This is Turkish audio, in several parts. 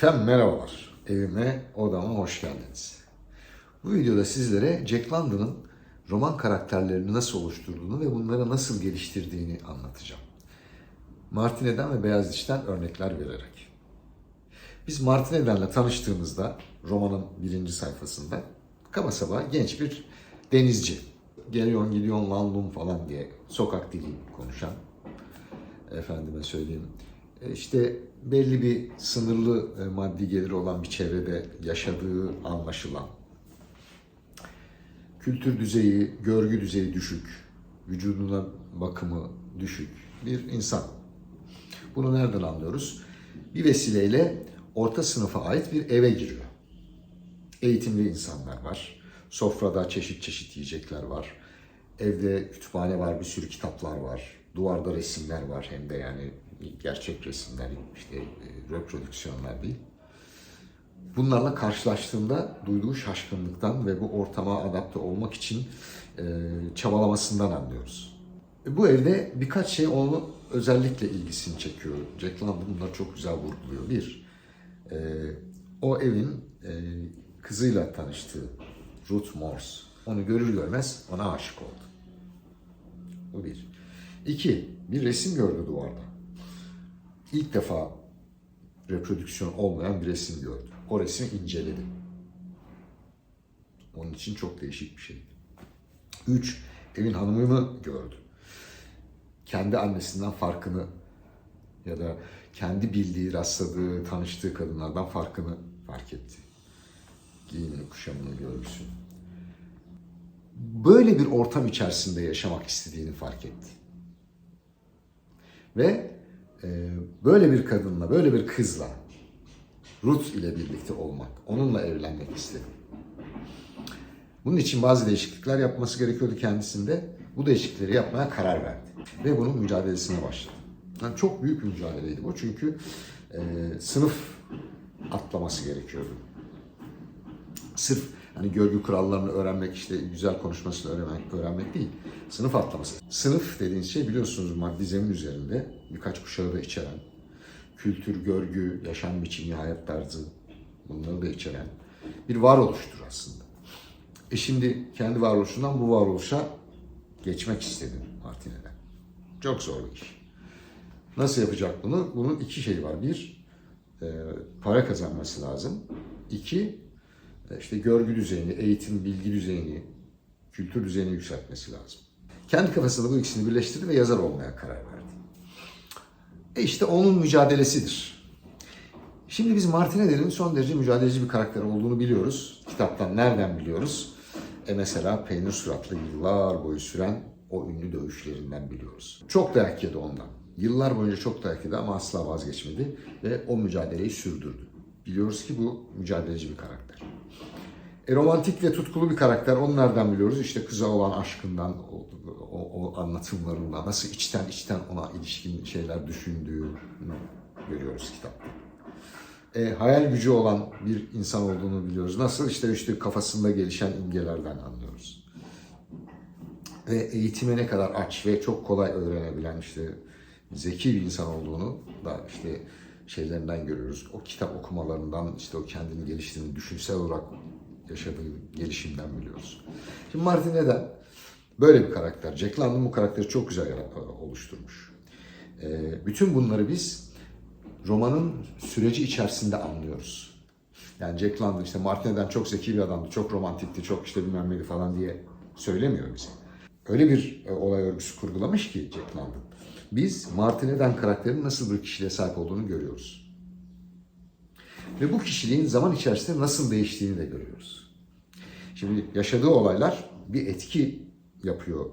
Efendim merhabalar. Evime, odama hoş geldiniz. Bu videoda sizlere Jack London'ın roman karakterlerini nasıl oluşturduğunu ve bunları nasıl geliştirdiğini anlatacağım. Martine'den ve Beyaz Diş'ten örnekler vererek. Biz Martine'denle tanıştığımızda romanın birinci sayfasında kaba saba genç bir denizci. Geliyon gidiyon lan falan diye sokak dili konuşan efendime söyleyeyim. E, işte belli bir sınırlı e, maddi geliri olan bir çevrede yaşadığı anlaşılan. Kültür düzeyi, görgü düzeyi düşük, vücuduna bakımı düşük bir insan. Bunu nereden anlıyoruz? Bir vesileyle orta sınıfa ait bir eve giriyor. Eğitimli insanlar var. Sofrada çeşit çeşit yiyecekler var. Evde kütüphane var, bir sürü kitaplar var. Duvarda resimler var hem de yani gerçek resimler, işte e, reprodüksiyonlar değil. Bunlarla karşılaştığında duyduğu şaşkınlıktan ve bu ortama adapte olmak için e, çabalamasından anlıyoruz. E, Bu evde birkaç şey onu özellikle ilgisini çekiyor. Jack London bunları çok güzel vurguluyor. Bir, o evin kızıyla tanıştığı Ruth Morse. Onu görür görmez ona aşık oldu. Bu bir. İki, bir resim gördü duvarda. İlk defa reprodüksiyon olmayan bir resim gördü. O resmi inceledi. Onun için çok değişik bir şey. Üç, evin hanımını gördü. Kendi annesinden farkını ya da kendi bildiği, rastladığı, tanıştığı kadınlardan farkını fark etti. Giyimini, kuşamını, görgüsünü. Böyle bir ortam içerisinde yaşamak istediğini fark etti. Ve böyle bir kadınla, böyle bir kızla Ruth ile birlikte olmak, onunla evlenmek istedi. Bunun için bazı değişiklikler yapması gerekiyordu kendisinde. Bu değişiklikleri yapmaya karar verdi. Ve bunun mücadelesine başladı. Yani çok büyük bir mücadeleydi bu çünkü e, sınıf atlaması gerekiyordu. Sırf hani görgü kurallarını öğrenmek, işte güzel konuşmasını öğrenmek, öğrenmek değil. Sınıf atlaması. Sınıf dediğiniz şey biliyorsunuz maddi zemin üzerinde birkaç kuşağı da içeren, kültür, görgü, yaşam biçimi, hayat tarzı bunları da içeren bir varoluştur aslında. E şimdi kendi varoluşundan bu varoluşa geçmek istedi Martine'den. Çok zor bir iş. Nasıl yapacak bunu? Bunun iki şeyi var. Bir, e, para kazanması lazım. İki, e, işte görgü düzeyini, eğitim, bilgi düzeyini, kültür düzeyini yükseltmesi lazım. Kendi kafasında bu ikisini birleştirdi ve yazar olmaya karar verdi. E işte onun mücadelesidir. Şimdi biz Martinelli'nin son derece mücadeleci bir karakter olduğunu biliyoruz. Kitaptan nereden biliyoruz? E mesela peynir suratlı yıllar boyu süren o ünlü dövüşlerinden biliyoruz. Çok dayak yedi ondan. Yıllar boyunca çok dayak yedi ama asla vazgeçmedi ve o mücadeleyi sürdürdü. Biliyoruz ki bu mücadeleci bir karakter. E, romantik ve tutkulu bir karakter. Onu nereden biliyoruz? İşte kıza olan aşkından, o, o, o anlatımlarında nasıl içten içten ona ilişkin şeyler düşündüğünü görüyoruz kitapta. E, hayal gücü olan bir insan olduğunu biliyoruz. Nasıl? İşte işte kafasında gelişen imgelerden anlıyoruz. Ve eğitime ne kadar aç ve çok kolay öğrenebilen işte zeki bir insan olduğunu da işte şeylerinden görüyoruz. O kitap okumalarından işte o kendini geliştirdiğini düşünsel olarak yaşadığı gelişimden biliyoruz. Şimdi Martin neden? Böyle bir karakter. Jack London bu karakteri çok güzel oluşturmuş. Ee, bütün bunları biz romanın süreci içerisinde anlıyoruz. Yani Jack London işte Martin'den çok zeki bir adamdı, çok romantikti, çok işte bilmem neydi falan diye söylemiyor bize. Öyle bir e, olay örgüsü kurgulamış ki Jack London. Biz Martin'den karakterin nasıl bir kişiliğe sahip olduğunu görüyoruz. Ve bu kişiliğin zaman içerisinde nasıl değiştiğini de görüyoruz. Şimdi yaşadığı olaylar bir etki yapıyor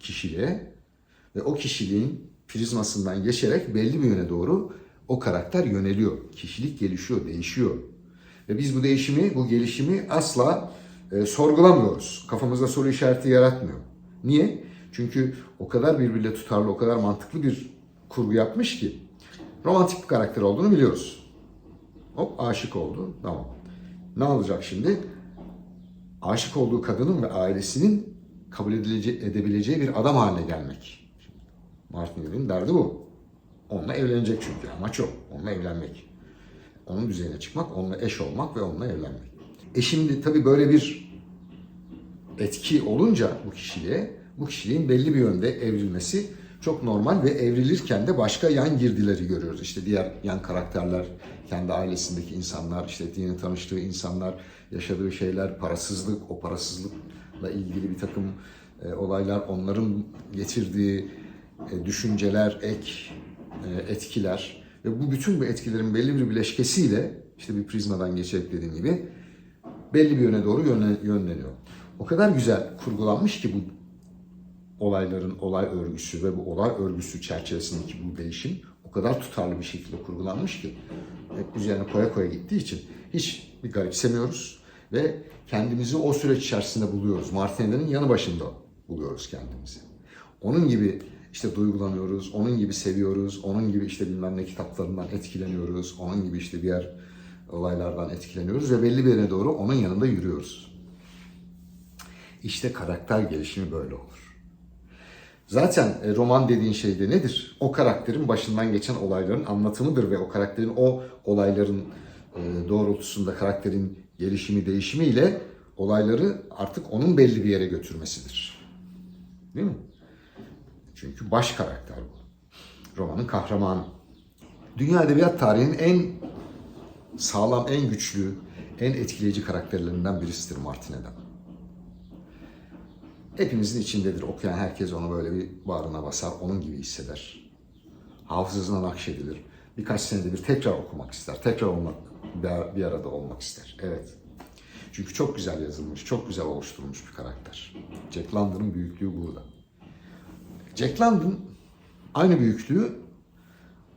kişiliğe ve o kişiliğin prizmasından geçerek belli bir yöne doğru o karakter yöneliyor. Kişilik gelişiyor, değişiyor. Ve biz bu değişimi, bu gelişimi asla e, sorgulamıyoruz. Kafamızda soru işareti yaratmıyor. Niye? Çünkü o kadar birbiriyle tutarlı, o kadar mantıklı bir kurgu yapmış ki romantik bir karakter olduğunu biliyoruz. Hop aşık oldu. Tamam. Ne olacak şimdi? Aşık olduğu kadının ve ailesinin kabul edebileceği bir adam haline gelmek. Martinelli'nin derdi bu. Onunla evlenecek çünkü. Amaç o. Onunla evlenmek. onun düzeyine çıkmak, onunla eş olmak ve onunla evlenmek. E şimdi tabii böyle bir etki olunca bu kişiliğe, bu kişiliğin belli bir yönde evrilmesi çok normal ve evrilirken de başka yan girdileri görüyoruz. İşte diğer yan karakterler, kendi ailesindeki insanlar, işte yeni tanıştığı insanlar, yaşadığı şeyler, parasızlık, o parasızlıkla ilgili bir takım e, olaylar, onların getirdiği e, düşünceler, ek e, etkiler ve bu bütün bu etkilerin belli bir bileşkesiyle işte bir prizmadan geçerek dediğim gibi belli bir yöne doğru yönle- yönleniyor. O kadar güzel kurgulanmış ki bu olayların olay örgüsü ve bu olay örgüsü çerçevesindeki bu değişim o kadar tutarlı bir şekilde kurgulanmış ki hep üzerine koya koya gittiği için hiç bir garipsemiyoruz ve kendimizi o süreç içerisinde buluyoruz. Martinelli'nin yanı başında buluyoruz kendimizi. Onun gibi işte duygulanıyoruz, onun gibi seviyoruz, onun gibi işte bilmem ne kitaplarından etkileniyoruz, onun gibi işte diğer olaylardan etkileniyoruz ve belli bir yere doğru onun yanında yürüyoruz. İşte karakter gelişimi böyle olur. Zaten e, roman dediğin şey de nedir? O karakterin başından geçen olayların anlatımıdır ve o karakterin o olayların e, doğrultusunda karakterin gelişimi, değişimiyle olayları artık onun belli bir yere götürmesidir. Değil mi? Çünkü baş karakter bu. Romanın kahramanı. Dünya edebiyat tarihinin en sağlam, en güçlü, en etkileyici karakterlerinden birisidir Martin Eden. Hepimizin içindedir. Okuyan herkes onu böyle bir bağrına basar, onun gibi hisseder. Hafızasına nakşedilir. Birkaç senede bir tekrar okumak ister, tekrar olmak, bir arada olmak ister. Evet. Çünkü çok güzel yazılmış, çok güzel oluşturulmuş bir karakter. Jack London'ın büyüklüğü burada. Jack London aynı büyüklüğü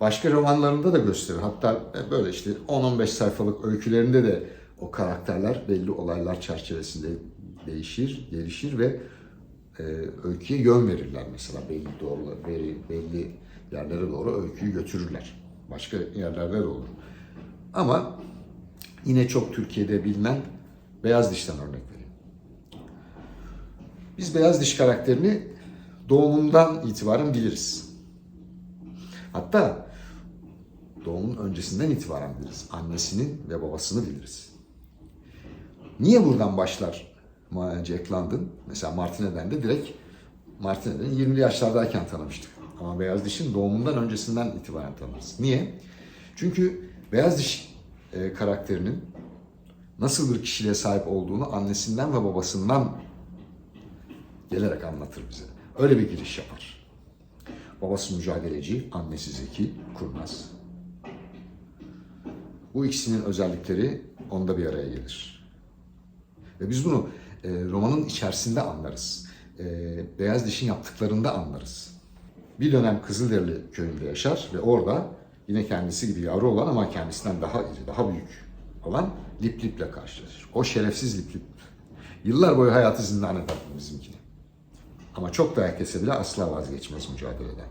başka romanlarında da gösterir. Hatta böyle işte 10-15 sayfalık öykülerinde de o karakterler belli olaylar çerçevesinde değişir, gelişir ve e, öyküye yön verirler mesela belli doğru belli, belli yerlere doğru öyküyü götürürler. Başka yerlerde de olur. Ama yine çok Türkiye'de bilinen Beyaz Diş'ten örnek vereyim. Biz Beyaz Diş karakterini doğumundan itibaren biliriz. Hatta doğumun öncesinden itibaren biliriz. Annesinin ve babasını biliriz. Niye buradan başlar Jack London? Mesela Martinet'den de direkt Martinet'in 20'li yaşlardayken tanımıştık. Ama Beyaz Diş'in doğumundan öncesinden itibaren tanırız. Niye? Çünkü Beyaz Diş e, karakterinin nasıl bir kişiliğe sahip olduğunu annesinden ve babasından gelerek anlatır bize. Öyle bir giriş yapar. Babası mücadeleci, annesi zeki, kurnaz. Bu ikisinin özellikleri onda bir araya gelir. Ve biz bunu e, romanın içerisinde anlarız. E, Beyaz Diş'in yaptıklarında anlarız. Bir dönem Kızılderili köyünde yaşar ve orada yine kendisi gibi yavru olan ama kendisinden daha iri, daha büyük olan Lip Lip'le karşılaşır. O şerefsiz Lip Lip. Yıllar boyu hayatı zindan eder bizimkini. Ama çok dayak yese bile asla vazgeçmez mücadeleden.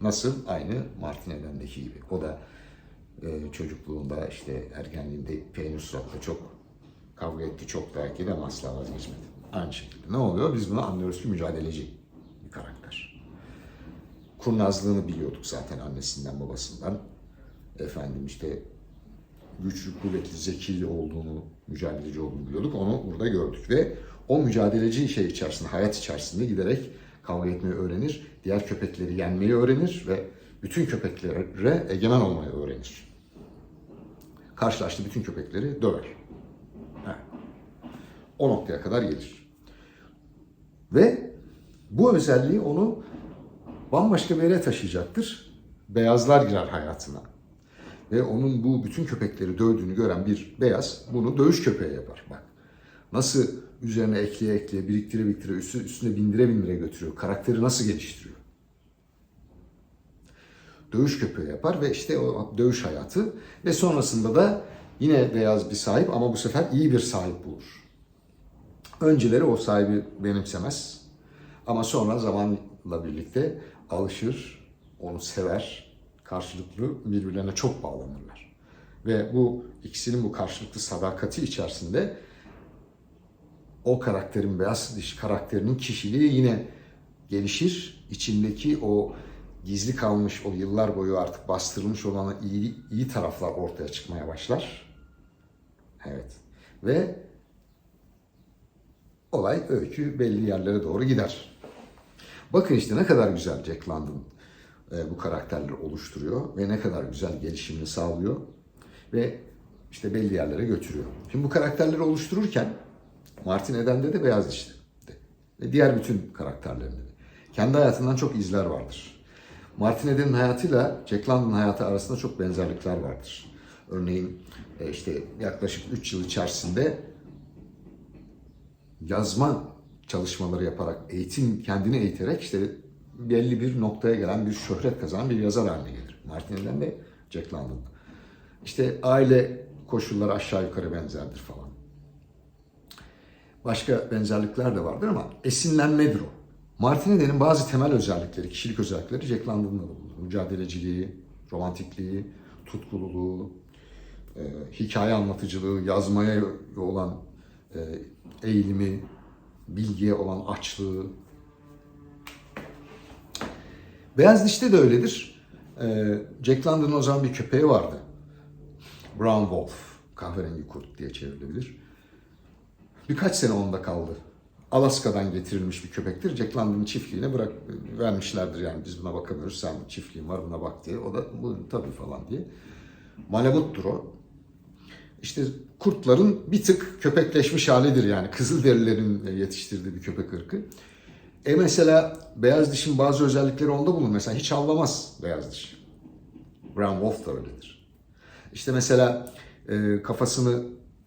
Nasıl? Aynı Martin Eden'deki gibi. O da e, çocukluğunda işte ergenliğinde peynir suratla çok kavga etti, çok dayak yedi ama asla vazgeçmedi. Aynı şekilde. Ne oluyor? Biz bunu anlıyoruz ki mücadeleci bir karakter. Kurnazlığını biliyorduk zaten annesinden babasından. Efendim işte güçlü, kuvvetli, zeki olduğunu, mücadeleci olduğunu biliyorduk. Onu burada gördük ve o mücadeleci şey içerisinde, hayat içerisinde giderek kavga etmeyi öğrenir. Diğer köpekleri yenmeyi öğrenir ve bütün köpeklere egemen olmayı öğrenir. Karşılaştığı bütün köpekleri döver. O noktaya kadar gelir. Ve bu özelliği onu bambaşka bir yere taşıyacaktır. Beyazlar girer hayatına. Ve onun bu bütün köpekleri dövdüğünü gören bir beyaz bunu dövüş köpeği yapar. Bak nasıl üzerine ekleye ekleye biriktire biriktire üstüne, üstüne bindire bindire götürüyor. Karakteri nasıl geliştiriyor. Dövüş köpeği yapar ve işte o dövüş hayatı ve sonrasında da yine beyaz bir sahip ama bu sefer iyi bir sahip bulur. Önceleri o sahibi benimsemez ama sonra zamanla birlikte alışır, onu sever, karşılıklı birbirlerine çok bağlanırlar. Ve bu ikisinin bu karşılıklı sadakati içerisinde o karakterin, beyaz diş karakterinin kişiliği yine gelişir. İçindeki o gizli kalmış o yıllar boyu artık bastırılmış olan iyi, iyi taraflar ortaya çıkmaya başlar. Evet. Ve olay öykü belli yerlere doğru gider. Bakın işte ne kadar güzel Jack London e, bu karakterleri oluşturuyor ve ne kadar güzel gelişimini sağlıyor ve işte belli yerlere götürüyor. Şimdi bu karakterleri oluştururken Martin Eden'de de Beyaz Diş'te ve diğer bütün karakterlerinde de kendi hayatından çok izler vardır. Martin Eden'in hayatıyla Jack London'ın hayatı arasında çok benzerlikler vardır. Örneğin e, işte yaklaşık 3 yıl içerisinde yazma çalışmaları yaparak, eğitim kendini eğiterek işte belli bir noktaya gelen bir şöhret kazanan bir yazar haline gelir. Martin Eden de Jack London. İşte aile koşulları aşağı yukarı benzerdir falan. Başka benzerlikler de vardır ama esinlenmedir o. Martin Eden'in bazı temel özellikleri, kişilik özellikleri Jack London'da da bulunur. Mücadeleciliği, romantikliği, tutkululuğu, e, hikaye anlatıcılığı, yazmaya olan eğilimi, bilgiye olan açlığı. Beyaz Diş'te de öyledir. E, Jack London'ın o zaman bir köpeği vardı. Brown Wolf, kahverengi kurt diye çevrilebilir. Birkaç sene onda kaldı. Alaska'dan getirilmiş bir köpektir. Jack London'ın çiftliğine bırak vermişlerdir yani biz buna bakamıyoruz. Sen çiftliğin var buna bak diye. O da bu tabii falan diye. Malamuttur o. İşte kurtların bir tık köpekleşmiş halidir yani. Kızılderililerin yetiştirdiği bir köpek ırkı. E mesela beyaz dişin bazı özellikleri onda bulunur. Mesela hiç havlamaz beyaz diş. Brown Wolf da öyledir. İşte mesela e, kafasını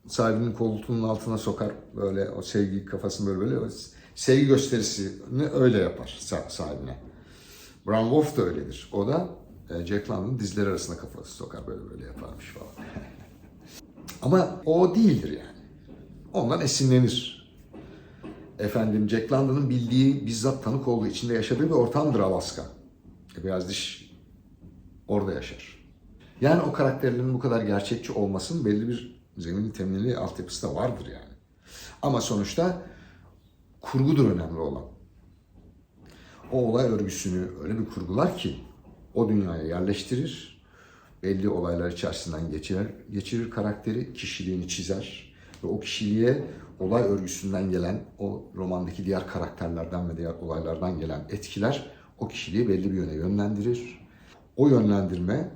sahibinin koltuğunun altına sokar. Böyle o sevgi kafasını böyle böyle sevgi gösterisini öyle yapar sa- sahibine. Brown Wolf da öyledir. O da e, Jack London'ın dizleri arasına kafası sokar böyle böyle yaparmış falan. Ama o değildir yani. Ondan esinlenir. Efendim Jack London'ın bildiği, bizzat tanık olduğu, içinde yaşadığı bir ortamdır Alaska. E, Beyaz diş orada yaşar. Yani o karakterlerin bu kadar gerçekçi olmasının belli bir zemin temelli altyapısı da vardır yani. Ama sonuçta kurgudur önemli olan. O olay örgüsünü öyle bir kurgular ki o dünyaya yerleştirir, belli olaylar içerisinden geçirir, geçirir karakteri, kişiliğini çizer ve o kişiliğe olay örgüsünden gelen, o romandaki diğer karakterlerden ve diğer olaylardan gelen etkiler o kişiliği belli bir yöne yönlendirir. O yönlendirme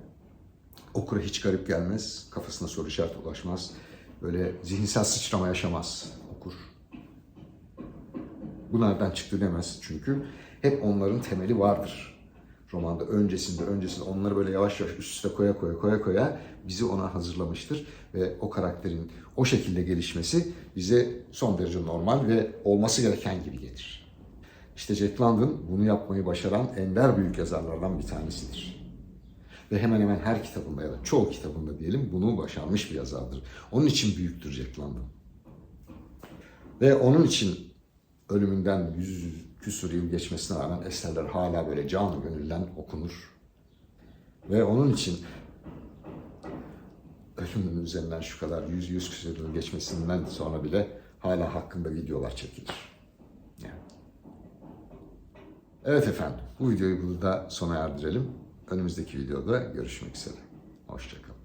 okura hiç garip gelmez, kafasına soru işareti ulaşmaz, böyle zihinsel sıçrama yaşamaz okur. Bu nereden çıktı demez çünkü hep onların temeli vardır. Romanda öncesinde öncesinde onları böyle yavaş yavaş üst üste koya koya koya koya bizi ona hazırlamıştır. Ve o karakterin o şekilde gelişmesi bize son derece normal ve olması gereken gibi gelir. İşte Jack London bunu yapmayı başaran ender büyük yazarlardan bir tanesidir. Ve hemen hemen her kitabında ya da çoğu kitabında diyelim bunu başarmış bir yazardır. Onun için büyüktür Jack London. Ve onun için ölümünden yüz küsur yıl geçmesine rağmen eserler hala böyle canı gönülden okunur. Ve onun için ölümünün üzerinden şu kadar yüz yüz küsur yıl geçmesinden sonra bile hala hakkında videolar çekilir. Evet efendim, bu videoyu burada sona erdirelim. Önümüzdeki videoda görüşmek üzere. Hoşçakalın.